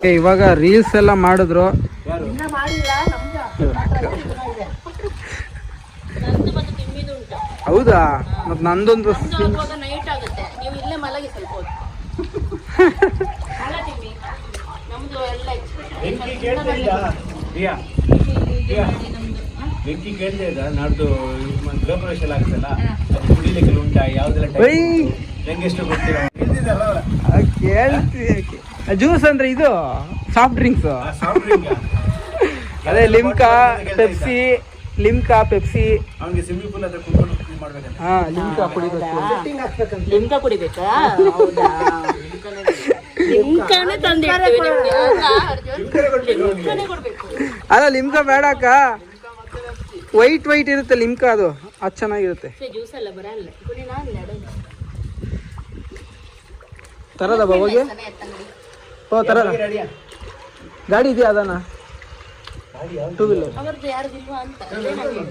ಏ, ಇವಾಗ ರೀಲ್ಸ್ ಎಲ್ಲ ಮಾಡಿದ್ರು. ಹೌದಾ? ಮತ್ ನಂದೊಂದು ಕೇಳ್ತಿ ಬೆಂಕಿ ಇದ್ದ ನಾಡ್ದು ಗೃಹ ಪ್ರವೇಶ ಆಗುತ್ತಲ್ಲ ಅದು ಕುಡಿಲಿಕ್ಕೆ ಉಂಟಾ? ಯಾವ್ದೆಲ್ಲ? ನಂಗೆ ಎಷ್ಟು ಗೊತ್ತಿಲ್ಲ? ಅವ್ರ? ಜ್ಯೂಸ್ ಅಂದ್ರೆ ಇದು ಸಾಫ್ಟ್ ಡ್ರಿಂಕ್ಸ್? ಅದೇ ಲಿಮ್ಕಾ ಪೆಪ್ಸಿ ಲಿಮ್ಕಾ ಪೆಪ್ಸಿ. ಅವ್ನಿಗೆ ಸ್ವಿಮ್ಮಿಂಗ್ ಪೂಲ್ ಹತ್ರ ಕುತ್ಕೊಂಡು ಇದು ಮಾಡ್ಬೇಕಂತ. ಹಾ ಲಿಮ್ಕಾ ಕುಡಿಬೇಕು ಲಿಮ್ಕ ಕುಡಿಬೇಕಾ? ಹೌದಾ? ಲಿಮ್ಕಾನೇ? ಲಿಮ್ಕಾನೇ ಕೊಡ್ಬೇಕು. ಅಲ್ಲ ಲಿಮ್ಕಾ ಬೇಡಕ್ಕ. ವೈಟ್ ವೈಟ್ ಇರುತ್ತೆ ಲಿಮ್ಕಾ ಅದು. ಅದು ಚೆನ್ನಾಗಿರುತ್ತೆ. ಜ್ಯೂಸ್ ಬರಲ್ಲ. ತರದ ಹೋಗಿ ಓ ತರ. ಗಾಡಿ ಇದೆಯಾ ಅದನ್ನ? ಟೂ ವೀಲರ್ ಬನ್ನಿ.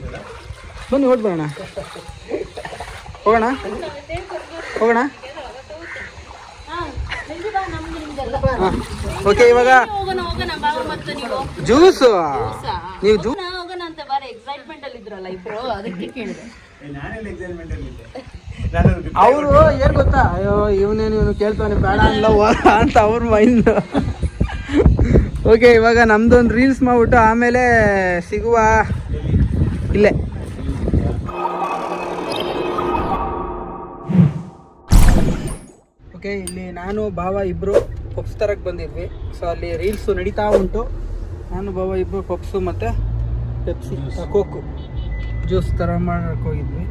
ಬನ್ನಿ ಹೊಡ್ಬೋಣ ಹೋಗೋಣ? ಹೋಗೋಣ. ಓಕೆ ಇವಾಗ ಹೋಗೋಣ ಹೋಗೋಣ ಬಾವ ಮತ್ತೆ ನೀವು. ಜ್ಯೂಸ್ ನೀವು ಜ್ಯೂ ಹೋಗೋಣ ಹೋಗೋಣ ಅಂತ ಬಾರಿ ಎಕ್ಸೈಟ್ಮೆಂಟ್ ಅಲ್ಲಿ ಇದ್ರಲ್ಲ ಇಬ್ರು ಅದಕ್ಕೆ ಕೇಳಿದೆ. ಅವರು ಏನ್ ಗೊತ್ತಾ? ಅಯ್ಯೋ ಇವನೇನು ಇವನು ಕೇಳ್ತಾನೆ ಬೇಡ ಅಲ್ಲ ಅಂತ ಅವ್ರ ಮೈಂಡ್ ಓಕೆ ಇವಾಗ ನಮ್ದೊಂದು ರೀಲ್ಸ್ ಮಾಡ್ಬಿಟ್ಟು ಆಮೇಲೆ ಸಿಗುವ ಇಲ್ಲೇ. ಓಕೆ ಇಲ್ಲಿ ನಾನು ಭಾವ ಇಬ್ಬರು ಪಪ್ಸ್ ತರಕ್ಕೆ ಬಂದಿದ್ವಿ. ಸೊ ಅಲ್ಲಿ ರೀಲ್ಸು ನಡೀತಾ ಉಂಟು. ನಾನು ಭಾವ ಇಬ್ಬರು ಪಪ್ಸು ಮತ್ತು ಪೆಪ್ಸಿ ಕೋಕು ಜ್ಯೂಸ್ ಥರ ಮಾಡಕ್ ಹೋಗಿದ್ವಿ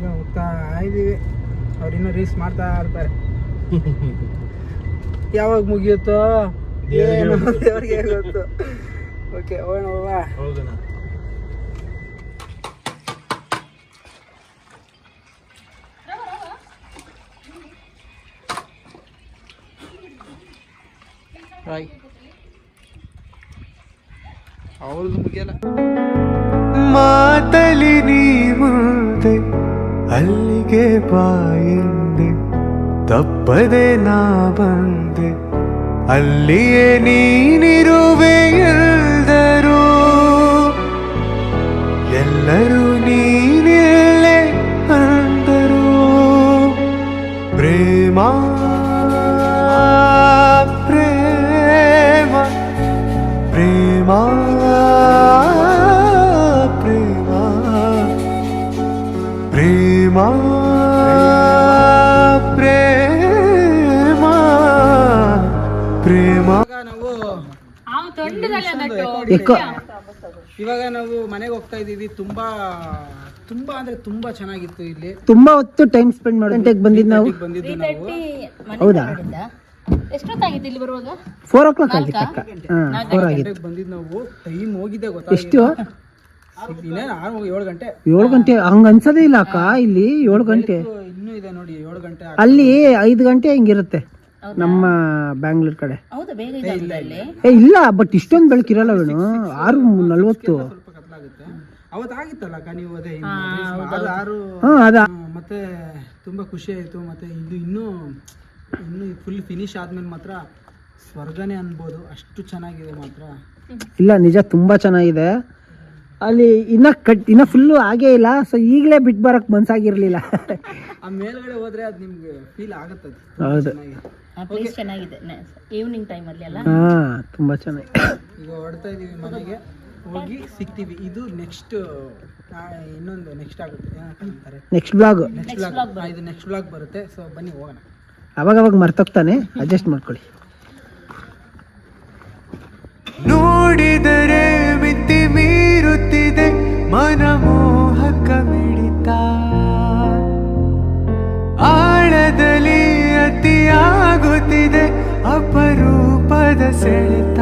ಈಗ ಹೋಗ್ತಾ ಇದ್ದೀವಿ ರೀಸ್ ರೀಲ್ಸ್ ಮಾಡ್ತಾ ಇರ್ತಾರೆ. ಯಾವಾಗ ಮುಗಿಯುತ್ತೋ ಏನು ಗೊತ್ತು. ದೇವ್ರಿಗೆ ಗೊತ್ತು ಓಕೆ ಹೋಗೋಣ ಹೋಗೋಣ. ಬಾಯ್ ಅವ್ರದ್ದು ಮುಗಿಯಲ್ಲ. ಮಾತಲಿ ನೀ ಮುಂದೆ ಅಲ್ಲಿಗೆ ಬಾಯಿಂದೆ ತಪ್ಪದೆ ನಾ ಬಂದೆ. ಅಲ್ಲಿಯೇ ನೀನಿರುವೆ ಪ್ರೇಮ. ಇವಾಗ ನಾವು ಎಕ್ಕೋ. ಇವಾಗ ನಾವು ಮನೆಗೆ ಹೋಗ್ತಾ ಇದೀವಿ ತುಂಬಾ ತುಂಬಾ ಅಂದ್ರೆ ತುಂಬಾ ಚೆನ್ನಾಗಿತ್ತು ಇಲ್ಲಿ. ತುಂಬಾ ಹೊತ್ತು ಟೈಮ್ ಸ್ಪೆಂಡ್ ಮಾಡೋ ಗಂಟೆಗೆ ಬಂದಿದ್ದು ನಾವು. ಬಂದಿದ್ದು ನಾವು. ಹೌದಾ? ಎಷ್ಟೊತ್ತಾಗಿತ್ತು ಇಲ್ಲಿ ಬರುವಾಗ? ಫೋರ್ ಓ ಕ್ಲಾಕ್ ಆಗಿತ್ತು ಅಕ್ಕ ಹಾಂ ಫೋರ್ ಆಗಿತ್ತು. ಗಂಟೆಗೆ ಬಂದಿದ್ದು ನಾವು. ಟೈಮ್ ಹೋಗಿದೆ ಗೊತ್ತಾ ಎಷ್ಟು? ಏಳು ಗಂಟೆ. ಏಳು ಗಂಟೆ? ಹಂಗ ಅನ್ಸೋದೇ ಇಲ್ಲ ಅಕ್ಕ ಇಲ್ಲಿ ಏಳು ಗಂಟೆ. ಇನ್ನೂ ಇದೆ ನೋಡಿ ಏಳು ಗಂಟೆ ಅಲ್ಲಿ ಐದು ಗಂಟೆ ಹಿಂಗಿರುತ್ತೆ. ನಮ್ಮ ಬ್ಯಾಂಗ್ಳೂರ್ ಕಡೆ. ಹೌದಾ? ಅಲ್ಲಿ ಏ ಇಲ್ಲ ಬಟ್ ಇಷ್ಟೊಂದು ಬೆಳಕಿರಲ್ಲ ವೇಣು ಆರು ನಲ್ವತ್ತು. ಸ್ವಲ್ಪ ಕತ್ಲಾಗುತ್ತೆ. ಅವತ್ತು ಆಗಿತ್ತಲ್ಲ ಅಕ್ಕ ನೀವು ಅದೇ ಅದು ಆರು ಹಾ ಅದ ಹಾ, ಮತ್ತೆ ತುಂಬಾ ಖುಷಿ ಆಯ್ತು. ಮತ್ತೆ ಇದು ಇನ್ನೂ ಇನ್ನು ಫುಲ್ ಫಿನಿಶ್ ಆದ್ಮೇಲೆ ಮಾತ್ರ ಸ್ವರ್ಗನೇ ಅನ್ಬೋದು. ಅಷ್ಟು ಚೆನ್ನಾಗಿದೆ ಮಾತ್ರ. ಇಲ್ಲ ನಿಜ ತುಂಬಾ ಚೆನ್ನಾಗಿದೆ. ಅಲ್ಲಿ ಇನ್ನ ಕಟ್ ಇನ್ನ ಫುಲ್ಲು ಆಗೇ ಇಲ್ಲ. ಸೊ ಈಗಲೇ ಬಿಟ್ಟು ಬರಕ್ ಮನ್ಸಾಗಿರ್ಲಿಲ್ಲ. ಆ ಮೇಲ್ಗಡೆ ಹೋದ್ರೆ ಅದು ನಿಮ್ಗೆ ಫೀಲ್ ಆಗುತ್ತೆ ಅದು. ಹೌದು. ಚೆನ್ನಾಗಿ. ಆ ಪ್ಲೇಸ್ ಚೆನ್ನಾಗಿದೆ. ಈವ್ನಿಂಗ್ ಟೈಮಲ್ಲಿ ಅಲ್ಲಿ ಅಲ್ಲ? ಹಾ ತುಂಬಾ ಚೆನ್ನಾಗಿ. ಈಗ ಹೊಡ್ತಾ ಇದೀವಿ ಮನೆಗೆ. ಹೋಗಿ ಸಿಗ್ತೀವಿ. ಇದು ನೆಕ್ಸ್ಟ್ ಇನ್ನೊಂದು ನೆಕ್ಸ್ಟ್ ಆಗುತ್ತೆ. ನೆಕ್ಸ್ಟ್ ಬ್ಲಾಗ್ ನೆಕ್ಸ್ಟ್ ಬ್ಲಾಗ್ ಇದು ನೆಕ್ಸ್ಟ್ ಬ್ಲಾಗ್ ಬರುತ್ತೆ. ಸೊ ಬನ್ನಿ ಹೋಗೋಣ. ಅವಾಗ ಅವಾಗ ಮರ್ತೋಗ್ತಾನೆ. ಅಡ್ಜಸ್ಟ್ ಮಾಡ್ಕೊಳ್ಳಿ. ಮನಮೋಹಕ ಮಿಡಿತ ಆಳದಲ್ಲಿ ಅತಿಯಾಗುತ್ತಿದೆ ಅಪರೂಪದ ಸೆಳೆತ.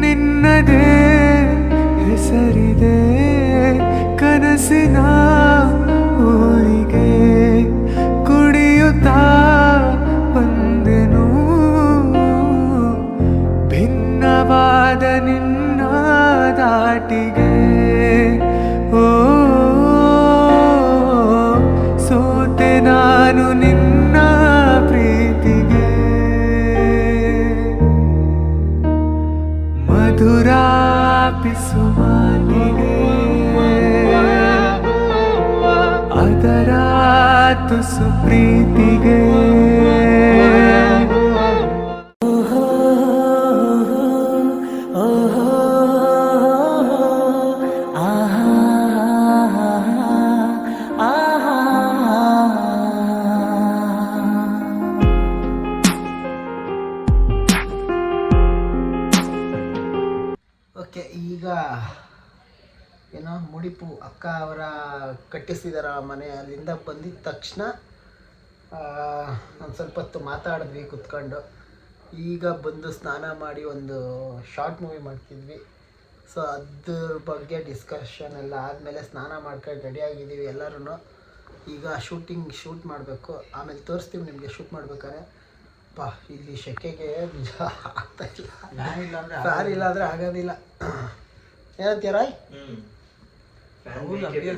ನಿನ್ನದೇ ಹೆಸರಿದೆ ಕನಸಿನ ಅದರ ತುಸು ಪ್ರೀತಿಗೆ ಓಕೆ ಈಗ ಏನೋ ಮುಡಿಪು ಅಕ್ಕ ಅವರ ಕಟ್ಟಿಸಿದಾರ ಮನೆ ಅಲ್ಲಿಂದ ಬಂದಿದ್ದ ತಕ್ಷಣ ನಾನು ಸ್ವಲ್ಪ ಹೊತ್ತು ಮಾತಾಡಿದ್ವಿ, ಕುತ್ಕೊಂಡು. ಈಗ ಬಂದು ಸ್ನಾನ ಮಾಡಿ ಒಂದು ಶಾರ್ಟ್ ಮೂವಿ ಮಾಡ್ತಿದ್ವಿ. ಸೊ ಅದ್ರ ಬಗ್ಗೆ ಡಿಸ್ಕಷನ್ ಎಲ್ಲ ಆದಮೇಲೆ ಸ್ನಾನ ಮಾಡ್ಕೊಂಡು ರೆಡಿಯಾಗಿದ್ದೀವಿ ಎಲ್ಲರೂ ಈಗ ಶೂಟಿಂಗ್ ಶೂಟ್ ಮಾಡಬೇಕು. ಆಮೇಲೆ ತೋರಿಸ್ತೀವಿ ನಿಮಗೆ ಶೂಟ್ ಮಾಡ್ಬೇಕಾದ್ರೆ. ಪಾ ಇಲ್ಲಿ ಶೆಕೆಗೆ ನಿಜ ಆಗ್ತಾ ಇಲ್ಲ. ಫ್ಯಾನ್ ಇಲ್ಲ ಅಂದರೆ ಆಗೋದಿಲ್ಲ. ಏನಂತೀಯ ರಾಯ್?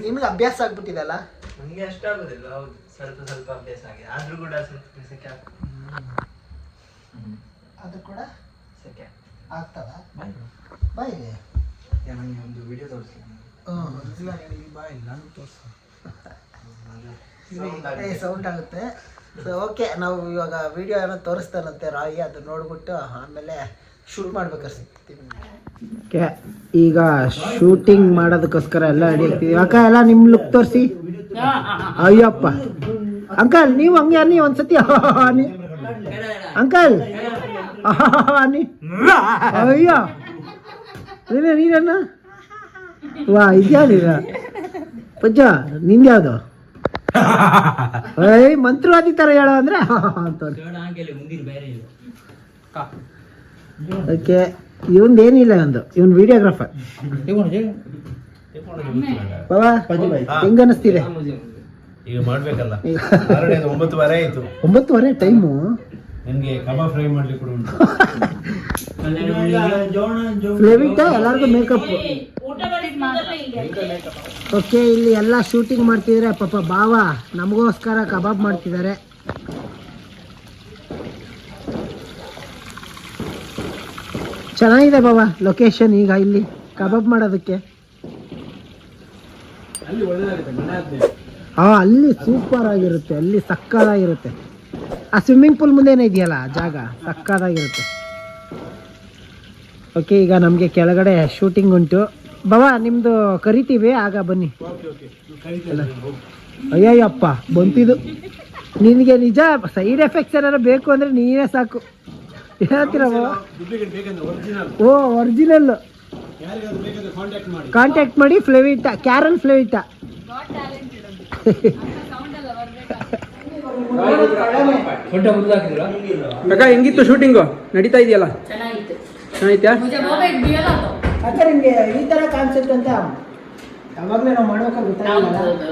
ನಿಮ್ಗೆ ಅಭ್ಯಾಸ ಆಗ್ಬಿಟ್ಟಿದಲ್ಲ ನನಗೆ ಅಷ್ಟಾಗೋದಿಲ್ಲ ಹೌದು. ಸ್ವಲ್ಪ ಸ್ವಲ್ಪ ಅಭ್ಯಾಸ ಆಗಿದೆ. ಆದ್ರೂ ಕೂಡ ಸ್ವಲ್ಪ ಸೆಕೆ ಅದು ಕೂಡ ಸೆಕೆ ಆಗ್ತದ? ಬಾಯಿಗೆ ನನಗೆ ಒಂದು ವಿಡಿಯೋ ತೋರಿಸಿ. ಹ್ಞೂ ಇಲ್ಲ ನೀನು ಬಾಯಿ ನಾನು ತೋರಿಸ. ಸೌಂಡ್ ಆಗುತ್ತೆ. ಸೊ ಓಕೆ ನಾವು ಇವಾಗ ವಿಡಿಯೋ ಏನೋ ತೋರಿಸ್ತಾನಂತೆ ರಾಯಿ, ಅದು ನೋಡ್ಬಿಟ್ಟು ಆಮೇಲೆ ಶೂಟ್ ಮಾಡ್ಬೇಕಾರೆ ಸಿಗ್ತೀವಿ ಈಗ ಶೂಟಿಂಗ್ ಮಾಡೋದಕ್ಕೋಸ್ಕರ ಎಲ್ಲ ರೆಡಿ ಆಗ್ತೀವಿ ಅಕ್ಕ, ಎಲ್ಲ ನಿಮ್ಮ ಲುಕ್ ತೋರಿಸಿ. ಅಯ್ಯಪ್ಪ. ಅಂಕಲ್, ನೀವು ಹಂಗೆ ಅನ್ನಿ ಒಂದ್ಸತಿ. ಅನ್ನಿ. ಅಂಕಲ್. ಅನ್ನಿ. ಅಯ್ಯೋ. ನೀನ ನೀನಣ್ಣ ವಾ ಇದ್ಯಾ ನೀರ ಪಜ್ಜ ನಿಂದ್ಯಾವ್ದು? ಏಯ್ ಮಂತ್ರವಾದಿ ತರ ಹೇಳ ಅಂದ್ರೆ? ಅಂತ ಓಕೆ ಇವಂದು ಏನಿಲ್ಲ ಒಂದು ಇವನ್ ವಿಡಿಯೋಗ್ರಾಫರ್ ಬಾಬಾ ಹೆಂಗ ಅನಿಸ್ತಿದೆ? ಈಗ ಮಾಡ್ಬೇಕಲ್ಲ. ಆಯ್ತು. ಒಂಬತ್ತುವರೆ ಟೈಮು? ಎಲ್ಲಾರ್ಗು ಕಬಾಬ್ ಫ್ರೈ ಮಾಡ್ಲಿಕ್ಕೆ ಕೂಡ ಉಂಟು. ಫ್ಲೇವಿಟ ಎಲ್ಲರಿಗೂ ಮೇಕಪ್ ಓಕೆ ಇಲ್ಲಿ ಎಲ್ಲ ಶೂಟಿಂಗ್ ಮಾಡ್ತಿದ್ರೆ. ಪಾಪ ಬಾವ ನಮಗೋಸ್ಕರ ಕಬಾಬ್ ಮಾಡ್ತಿದ್ದಾರೆ ಚೆನ್ನಾಗಿದೆ ಬಾವ ಲೊಕೇಶನ್ ಈಗ ಇಲ್ಲಿ ಕಬಾಬ್ ಮಾಡೋದಕ್ಕೆ. ಹಾ ಅಲ್ಲಿ ಸೂಪರ್ ಆಗಿರುತ್ತೆ ಅಲ್ಲಿ ಸಕ್ಕದಾಗಿರುತ್ತೆ. ಆ ಸ್ವಿಮ್ಮಿಂಗ್ ಪೂಲ್ ಮುಂದೆನೇ ಇದೆಯಲ್ಲ ಜಾಗ ಸಕ್ಕದಾಗಿರುತ್ತೆ. ಓಕೆ ಈಗ ನಮಗೆ ಕೆಳಗಡೆ ಶೂಟಿಂಗ್ ಉಂಟು. ಬಾವಾ ನಿಮ್ದು ಕರಿತೀವಿ ಆಗ ಬನ್ನಿ. ಅಯ್ಯಯ್ಯಪ್ಪ ಬಂತಿದು. ನಿನಗೆ ನಿಜ ಸೈಡ್ ಎಫೆಕ್ಟ್ಸ್ ಏನಾರು ಬೇಕು ಅಂದರೆ ನೀನೇ ಸಾಕು. ಹೇಳ್ತೀರ? ಓ ಒರಿಜಿನಲ್ ಕಾಂಟ್ಯಾಕ್ಟ್ ಮಾಡಿ ಫ್ಲೇವಿಟಾ ಕ್ಯಾರಲ್ ಫ್ಲೇವಿಟಾ ಅಕ್ಕ ಹೆಂಗಿತ್ತು ಶೂಟಿಂಗು ನಡೀತಾ ಇದೆಯಲ್ಲ? ಚೆನ್ನಾಗಿತ್ತು. ಅಕ್ಕ ನಿಮಗೆ ಈ ಥರ ಕಾನ್ಸೆಪ್ಟ್ ಅಂತ ಯಾವಾಗಲೇ ನಾವು ಮಾಡ್ಬೇಕಾದ್ರೆ ಗೊತ್ತಾಗಲ್ಲ.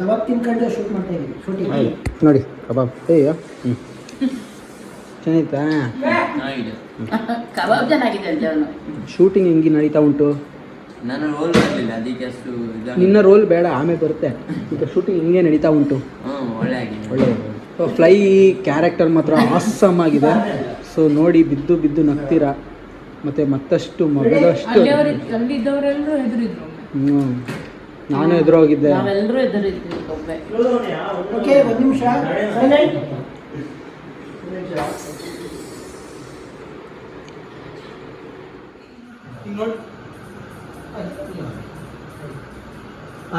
ಕಬಾಬ್ ತಿನ್ಕೊಂಡು ಶೂಟ್ ಮಾಡ್ತಾ ಇದೀವಿ ಶೂಟಿಂಗ್ ನೋಡಿ ಕಬಾಬ್. ಏಯ್ಯ ಹ್ಞೂ ಚೆನ್ನಾಯ್ತಾ ಕಬಾಬ್ ಚೆನ್ನಾಗಿದೆ ಅಂತ ಅವನು. ಶೂಟಿಂಗ್ ಹೆಂಗೆ ನಡೀತಾ ಉಂಟು? ನಾನು ರೋಲ್ ಮಾಡಲಿಲ್ಲ ಅದಕ್ಕೆ ಅಷ್ಟು ನಿನ್ನ ರೋಲ್ ಬೇಡ ಆಮೇಲೆ ಬರುತ್ತೆ. ಈಗ ಶೂಟಿಂಗ್ ಹಿಂಗೆ ನಡೀತಾ ಉಂಟು? ಒಳ್ಳೆ ಒಳ್ಳೆ ಫ್ಲೈ ಕ್ಯಾರೆಕ್ಟರ್ ಮಾತ್ರ ಆಸಮ್ ಆಗಿದೆ. ಸೊ ನೋಡಿ ಬಿದ್ದು ಬಿದ್ದು ನಗ್ತೀರಾ? ಮತ್ತೆ ಮತ್ತಷ್ಟು ಮಗದಷ್ಟು ಅಲ್ಲಿದ್ದವರೆಲ್ಲರೂ ಹ್ಞೂ ನಾನು ಎದುರೋಗಿದ್ದೆ. ನಾವೆಲ್ಲರೂ ಓಕೆ ಒಂದು ನಿಮಿಷ.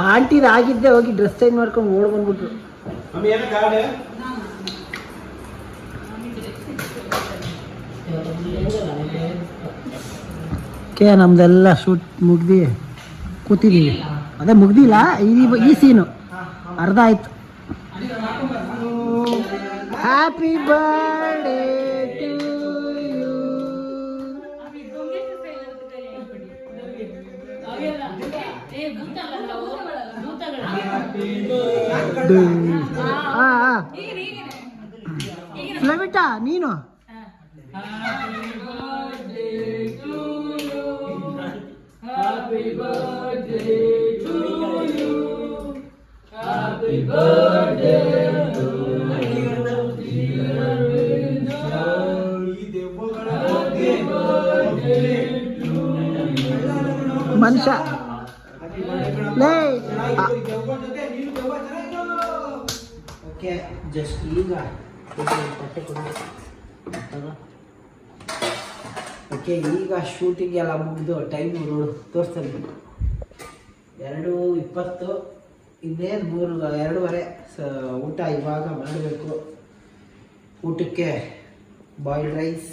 ಆಂಟಿದು ಆಗಿದ್ದೆ ಹೋಗಿ ಡ್ರೆಸ್ ಚೇಂಜ್ ಮಾಡ್ಕೊಂಡು ಓಡ್ ಬಂದ್ಬಿಟ್ರು. ಓಕೆ ನಮ್ದೆಲ್ಲ ಶೂಟ್ ಮುಗ್ದಿ ಕೂತಿದೀವಿ. ಅದೇ ಮುಗ್ದಿಲ್ಲ ಈ ಈ ಸೀನು ಅರ್ಧ ಆಯ್ತು. ಹ್ಯಾಪಿ ಬರ್ಡೇ ಟು ಯು ಹಾ ಹಾ ಫ್ಲವಿಟಾ ನೀನು ಮನುಷ್ಯ ಲೇ ಓಕೆ ಜಸ್ಟ್ ಈಗ ಬಟ್ಟೆ ಕೊಡು ಓಕೆ ಈಗ ಶೂಟಿಂಗ್ ಎಲ್ಲ ಮುಗಿದು ಟೈಮ್ ನೋಡು ತೋರಿಸ್ತಾರೆ ಎರಡು ಇಪ್ಪತ್ತು ಇನ್ನೇನು ಮೂರು ಎರಡೂವರೆ ಸ ಊಟ ಇವಾಗ ಮಾಡಬೇಕು. ಊಟಕ್ಕೆ ಬಾಯ್ಲ್ಡ್ ರೈಸ್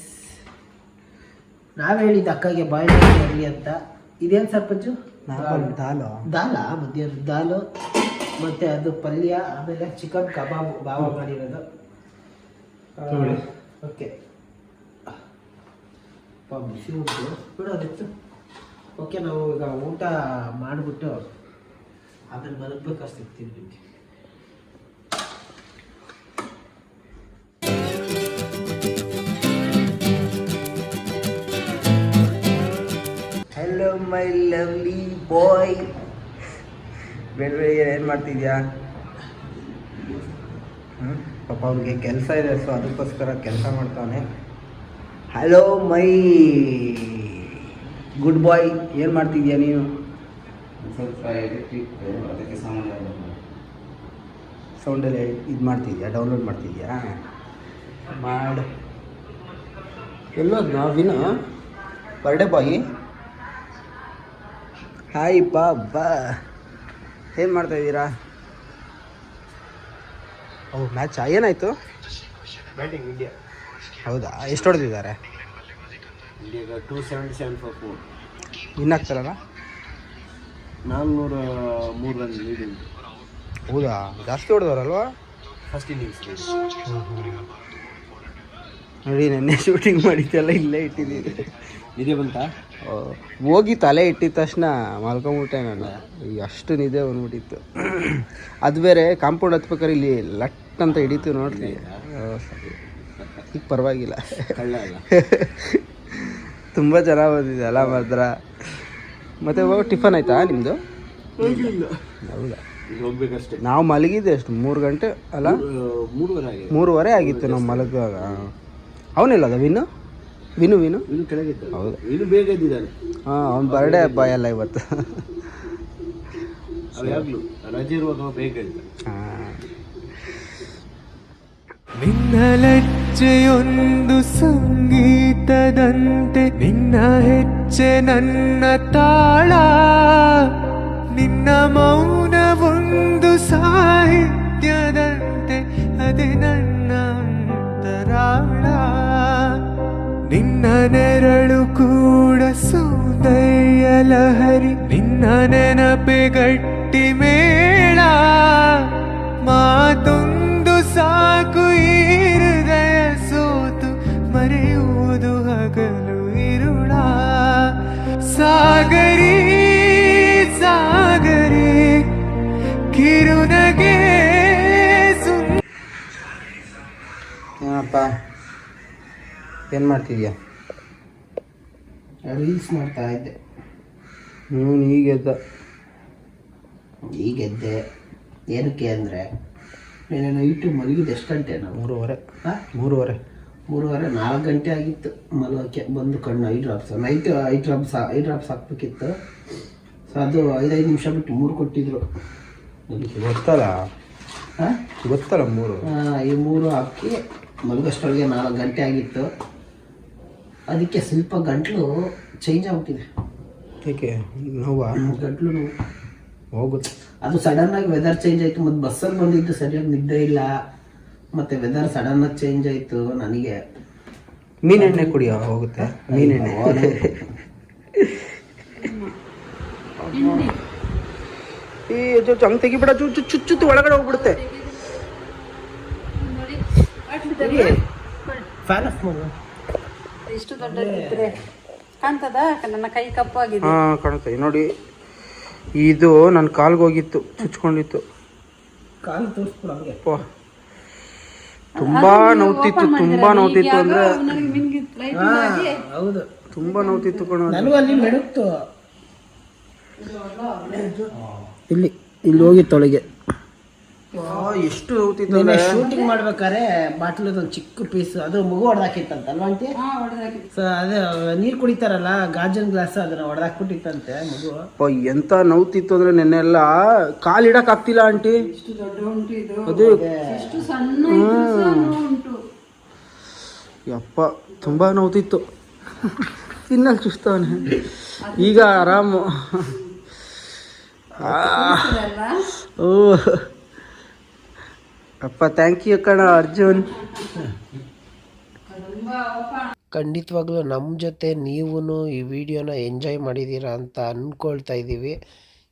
ನಾವು ಹೇಳಿದ್ದು ಅಕ್ಕಗೆ ಬಾಯ್ಲ್ಡ್ ರೈಸ್ ಮಾಡಿ ಅಂತ. ಇದೇನು ಸರ್ಪಂಚು? ದಾಲು. ದಾಲ. ಮಧ್ಯಾಹ್ನ ದಾಲು ಮತ್ತು ಅದು ಪಲ್ಯ ಆಮೇಲೆ ಚಿಕನ್ ಕಬಾಬ್ ಬಾವ ಮಾಡಿರೋದು. ಓಕೆ. ಬಿಸಿ ಉಂಟು. ಬಿಡೋದಿತ್ತು ಓಕೆ ನಾವು ಈಗ ಊಟ ಮಾಡಿಬಿಟ್ಟು ಅದನ್ನು ಸಿಗ್ತೀವಿ ನಿಮಗೆ ಹಲೋ ಮೈ ಲವ್ಲಿ ಬಾಯ್ ಬೇಡ ಏನು ಮಾಡ್ತಿದ್ಯಾ? ಹ್ಞೂ ಪಾಪ ಅವ್ರಿಗೆ ಕೆಲಸ ಇದೆ ಸೊ ಅದಕ್ಕೋಸ್ಕರ ಕೆಲಸ ಮಾಡ್ತಾನೆ ಹಲೋ ಮೈ ಗುಡ್ ಬಾಯ್ ಏನು ಮಾಡ್ತಿದ್ಯಾ ನೀನು? ಸ್ವಲ್ಪ ಎಲೆಕ್ಟ್ರಿಕ್ ಅದಕ್ಕೆ ಸೌಂಡಲ್ಲಿ ಇದು ಮಾಡ್ತಿದ್ಯಾ? ಡೌನ್ಲೋಡ್ ಮಾಡ್ತಿದ್ಯಾ? ಮಾಡು. ನಾವು ವಿನು? ಬರ್ಡೇ ಬಾಯಿ ಹಾಯ್ ಬಾ ಏನು ಮಾಡ್ತಾ ಇದ್ದೀರಾ? ಓ ಮ್ಯಾಚ್ ಏನಾಯಿತು? ಬ್ಯಾಟಿಂಗ್ ಇಂಡಿಯಾ ಹೌದಾ? ಎಷ್ಟು ಹೊಡೆದಿದ್ದಾರೆ? ಈಗ two seventy seven for four win ಆಗ್ತಾರಲ್ಲ ನಾಲ್ನೂರ ಮೂರು ರನ್ ಲೀಡ್ ಹೌದಾ? ಜಾಸ್ತಿ ಹೊಡೆದವ್ರಲ್ವಾ? ಫಸ್ಟ್ ಇನ್ನಿಂಗ್ಸ್ ನೋಡಿ ನೆನ್ನೆ ಶೂಟಿಂಗ್ ಮಾಡಿದ್ದೆಲ್ಲ ಇಲ್ಲೇ ಇಟ್ಟಿದ್ದೀನಿ ನಿಧಿ ಬಂತ? ಹೋಗಿ ತಲೆ ಇಟ್ಟಿದ ತಕ್ಷಣ ಮಲ್ಕೊಂಬಿಟ್ಟೆ ನಾನು. ಅಷ್ಟು ನಿದ್ದೆ ಬಂದ್ಬಿಟ್ಟಿತ್ತು. ಅದು ಬೇರೆ ಕಾಂಪೌಂಡ್ ಹತ್ಬೇಕಾದ್ರೆ ಇಲ್ಲಿ ಲಟ್ ಅಂತ ಹಿಡಿತು ನೋಡ್ರಿ ಈಗ ಪರವಾಗಿಲ್ಲ. ತುಂಬ ಚೆನ್ನಾಗಿ ಬಂದಿದೆ ಅಲ್ಲ ಮಾತ್ರ ಮತ್ತೆ ಹೋಗೋ ಟಿಫನ್ ಆಯ್ತಾ ನಿಮ್ಮದು ಹೌದಾ? ಹೋಗ್ಬೇಕಷ್ಟೇ. ನಾವು ಮಲಗಿದ್ದೆ ಎಷ್ಟು ಮೂರು ಗಂಟೆ ಅಲ್ಲ? ಮೂರುವರೆ ಆಗಿದೆ ಮೂರುವರೆ ಆಗಿತ್ತು ನಾವು ಮಲಗುವಾಗ. ಅವನಿಲ್ಲ ವಿನು? ವಿನು ವಿನು? ಇನ್ನು ಕೆಳಗಿದ್ದ ಹೌದು. ಇನ್ನು ಬೇಗ ಎದ್ದಿದ್ದಾನೆ. ಹಾಂ ಅವ್ನ ಬರ್ಡೇ ಹಬ್ಬ ಎಲ್ಲ ಇವತ್ತು. ಯಾವಾಗಲೂ ರಜೆ ಇರುವಾಗ ಬೇಗ ಇದ್ದ ಹಾಂ ನಿನ್ನಲೆಚ್ಚೆಯೊಂದು ಸಂಗೀತದಂತೆ ನಿನ್ನ ಹೆಜ್ಜೆ ನನ್ನ ತಾಳ. ನಿನ್ನ ಮೌನವೊಂದು ಸಾಹಿತ್ಯದಂತೆ ಅದೇ ನನ್ನ ಅಂತರಾಳ. ನಿನ್ನ ನೆರಳು ಕೂಡ ಸೌಂದರ್ಯ ಲಹರಿ, ನಿನ್ನ ನೆನಪೆ ಗಟ್ಟಿ ಮೇಳ ಮಾತೊಂದು ಸಾಕು ಏನಪ್ಪ ಏನು ಮಾಡ್ತಿದ್ಯಾ? ರೀಲ್ಸ್ ಮಾಡ್ತಾ ಇದ್ದೆ. ಹ್ಞೂ ಈಗ ಈಗೆದ್ದೆ ಈಗ ಎದ್ದೆ. ಏನಕ್ಕೆ ಅಂದರೆ ನೀನು ನೈಟು ಮಲಗಿದ್ದು ಎಷ್ಟು ಗಂಟೆ ನಾವು? ಮೂರುವರೆ. ಹಾಂ ಮೂರುವರೆ. ಮೂರುವರೆ ನಾಲ್ಕು ಗಂಟೆ ಆಗಿತ್ತು ಮಲಗೋಕ್ಕೆ ಬಂದು ಕಣ್ಣು eye drops night eye drops eye drops ಹಾಕ್ಬೇಕಿತ್ತು. So ಅದು ಐದೈದು ನಿಮಿಷ ಬಿಟ್ಟು ಮೂರು ಕೊಟ್ಟಿದ್ರು. ಗೊತ್ತಲ್ಲ ಹಾಂ ಗೊತ್ತಲ್ಲ ಮೂರು? ಈ ಮೂರು ಹಾಕಿ ಮಲಗೋಷ್ಟೊಳಗೆ ನಾಲ್ಕು ಗಂಟೆ ಆಗಿತ್ತು. ಅದಕ್ಕೆ ಸ್ವಲ್ಪ ಗಂಟ್ಲು ಚೇಂಜ್ ಆಗ್ಬಿಟ್ಟಿದೆ. ಏಕೆ? ನೋವಾ? ಗಂಟ್ಲು ನೋವು. ಹೋಗುತ್ತೆ. ಅದು ಸಡನ್ನಾಗಿ ವೆದರ್ ಚೇಂಜ್ ಆಯಿತು. ಮತ್ತು ಬಸ್ಸಲ್ಲಿ ಬಂದಿದ್ದು ಸರಿಯಾಗಿ ನಿದ್ದೆ ಇಲ್ಲ. ಮತ್ತು ವೆದರ್ ಸಡನ್ನಾಗಿ ಆಗಿ ಚೇಂಜ್ ಆಯಿತು ನನಗೆ. ಮೀನೆಣ್ಣೆ ಕುಡಿಯೋ ಹೋಗುತ್ತೆ. ಮೀನೆಣ್ಣೆ ಈ ಚಂಗ್ ತೆಗಿಬಿಡ. ಚುಚ್ಚು ಚುಚ್ಚು ಒಳಗಡೆ ಹೋಗ್ಬಿಡುತ್ತೆ. ಫ್ಯಾನ್ ಆಫ್ ಮಾಡು ಇಷ್ಟು ದೊಡ್ಡ ಇದ್ರೆ ಕಾಣ್ತದ ನನ್ನ ಕೈ ಕಪ್ಪಾಗಿದೆ ಹಾಂ ಕಾಣುತ್ತೆ. ನೋಡಿ ಇದು ನನ್ನ ಕಾಲ್ಗೆ ಹೋಗಿತ್ತು ಚುಚ್ಕೊಂಡಿತ್ತು. ಕಾಲು ತೋರಿಸ್ಬಿಡು ಹಂಗೆ. ಅಪ್ಪ. ತುಂಬಾ ನೋವ್ತಿತ್ತು ತುಂಬಾ ನೋವ್ತಿತ್ತು ಅಂದ್ರೆ ಹೌದು. ತುಂಬಾ ನೋವ್ತಿತ್ತು ಕಣ ನನಗೂ ಅಲ್ಲಿ ಮೆಡುಕ್ತು ಇಲ್ಲಿ ಇಲ್ಲಿ ಹೋಗಿತ್ತು ಒಳಗೆ ಎಷ್ಟು ನೋವ್ತಿತ್ತು ಶೂಟಿಂಗ್ ಮಾಡ್ಬೇಕಾದ್ರೆ ಬಾಟ್ಲ್ ಒಂದು ಚಿಕ್ಕ ಪೀಸ್ ಅದು ಮಗು ಹೊಡೆದಾಕಿತ್ತಂತಲ್ವಾ ಅಲ್ವಾ ಸೊ ಅದೇ ನೀರು ಕುಡಿತಾರಲ್ಲ ಗಾಜನ್ ಗ್ಲಾಸ್ ಅದನ್ನ ಹೊಡೆದಾಕ್ಬಿಟ್ಟಿತ್ತಂತೆ ಮಗು. ಅಪ್ಪ ಎಂತ ನೋವ್ತಿತ್ತು ಅಂದ್ರೆ ನೆನ್ನೆಲ್ಲ ಕಾಲ್ ಇಡಕ್ ಆಗ್ತಿಲ್ಲ ಆಂಟಿ. ಅದು ಯಪ್ಪ ತುಂಬಾ ನೋವ್ತಿತ್ತು. ತಿನ್ನಕ್ ಚುಸ್ತವನೆ ಈಗ ಆರಾಮು. ಆ. ಓ. ಅಪ್ಪ ಥ್ಯಾಂಕ್ ಯು ಕಣ ಅರ್ಜುನ್. ಖಂಡಿತವಾಗ್ಲೂ ನಮ್ಮ ಜೊತೆ ನೀವು ಈ ವಿಡಿಯೋನ ಎಂಜಾಯ್ ಮಾಡಿದ್ದೀರಾ ಅಂತ ಅಂದ್ಕೊಳ್ತಾ ಇದ್ದೀವಿ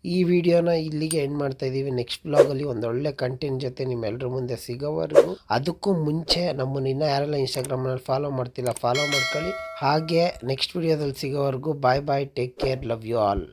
ಈ ವಿಡಿಯೋನ ಇಲ್ಲಿಗೆ ಎಂಡ್ ಮಾಡ್ತಾ ಇದ್ದೀವಿ ನೆಕ್ಸ್ಟ್ ಬ್ಲಾಗಲ್ಲಿ ಒಂದೊಳ್ಳೆ ಕಂಟೆಂಟ್ ಜೊತೆ ನಿಮ್ಮೆಲ್ಲರ ಮುಂದೆ ಸಿಗೋವರೆಗೂ. ಅದಕ್ಕೂ ಮುಂಚೆ ನಮ್ಮನ್ನು ಇನ್ನೂ ಯಾರೆಲ್ಲ ಇನ್ಸ್ಟಾಗ್ರಾಮ್ನಲ್ಲಿ ಫಾಲೋ ಮಾಡ್ತಿಲ್ಲ ಫಾಲೋ ಮಾಡ್ಕೊಳ್ಳಿ. ಹಾಗೆ ನೆಕ್ಸ್ಟ್ ವಿಡಿಯೋದಲ್ಲಿ ಸಿಗೋವರೆಗೂ bye bye take care love you all